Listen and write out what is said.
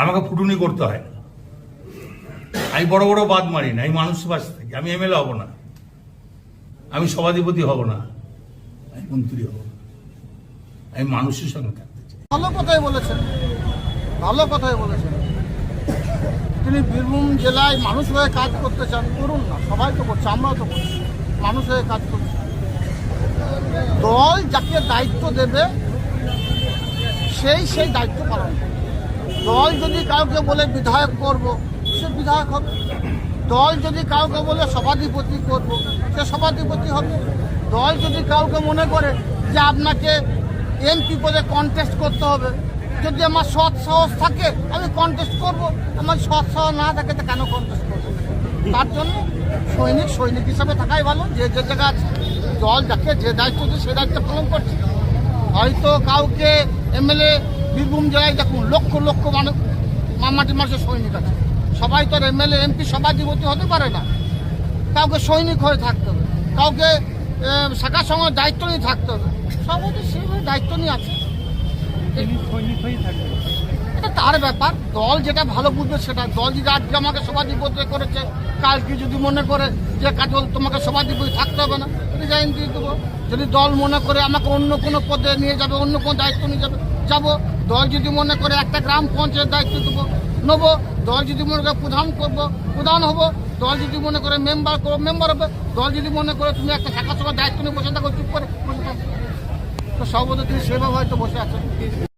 আমাকে ফুটুনি করতে হয়। না আমি বড় বড় বাদ মারি না, আমি মানুষ পাশে থাকি, আমি এমএলএ হব না। আমি সভাধিপতি হব না, আমি মন্ত্রী হব না। আমি মানুষের সঙ্গে থাকতে চাই। ভালো কথাই বলেছেন, ভালো কথাই বলেছেন। তিনি বীরভূম জেলায় মানুষ হয়ে কাজ করতে চান, করুন না, সবাই তো করছে, আমরাও তো করছি, মানুষ হয়ে কাজ করছি। দল যাকে দায়িত্ব দেবে, সেই সেই দায়িত্ব পালন করবে। দল যদি কাউকে বলে বিধায়ক করব, সে বিধায়ক হবে। দল যদি কাউকে বলে সভাধিপতি করব, সে সভাধিপতি হবে। দল যদি কাউকে মনে করে যে আপনাকে এমপি পদে কন্টেস্ট করতে হবে, যদি আমার সৎ সাহস থাকে, আমি কন্টেস্ট করব। আমার সৎ সাহস না থাকে, তো কেন কন্টেস্ট করব? তার জন্য সৈনিক সৈনিক হিসাবে থাকাই ভালো। যে যে জায়গা আছে, দল যাকে যে দায়িত্ব দিয়ে সে দায়িত্ব পালন করছে। হয়তো কাউকে এমএলএ বীরভূম জেলায় দেখুন লক্ষ লক্ষ মানুষ মামাটি মাসের সৈনিক আছে। সবাই তো এমএলএ এমপি সবাই সভাধিপতি হতে পারে না। কাউকে সৈনিক হয়ে থাকতে হবে। কাউকে শাখার সঙ্গে দায়িত্ব নিয়ে থাকতে হবে। সবাই সেইভাবে দায়িত্ব নিয়ে আছে। এটা তার ব্যাপার। দল যেটা ভালো বুঝবে সেটা। দল যদি আজকে আমাকে সভাধিপতি করেছে কালকে যদি মনে করে যে কাজল তোমাকে সভাধিপতি থাকতে হবে না। রিজাইন দিয়ে দেবো। যদি দল মনে করে আমাকে অন্য কোনো পদে নিয়ে যাবে অন্য কোনো দায়িত্ব নিয়ে যাবে যাব, দল যদি মনে করে একটা গ্রাম পঞ্চায়েত দায়িত্ব দেবো, নেব, দল যদি মনে করে প্রধান করব, প্রধান হব, দল যদি মনে করে মেম্বার করব মেম্বার হবে, দল যদি মনে করে তুমি একটা শাখা সভার দায়িত্ব নিয়ে বসে থাকো চুপ করে বসে থাকো। তো সর্বদা তুমি সেভাবে হয়তো বসে আছেন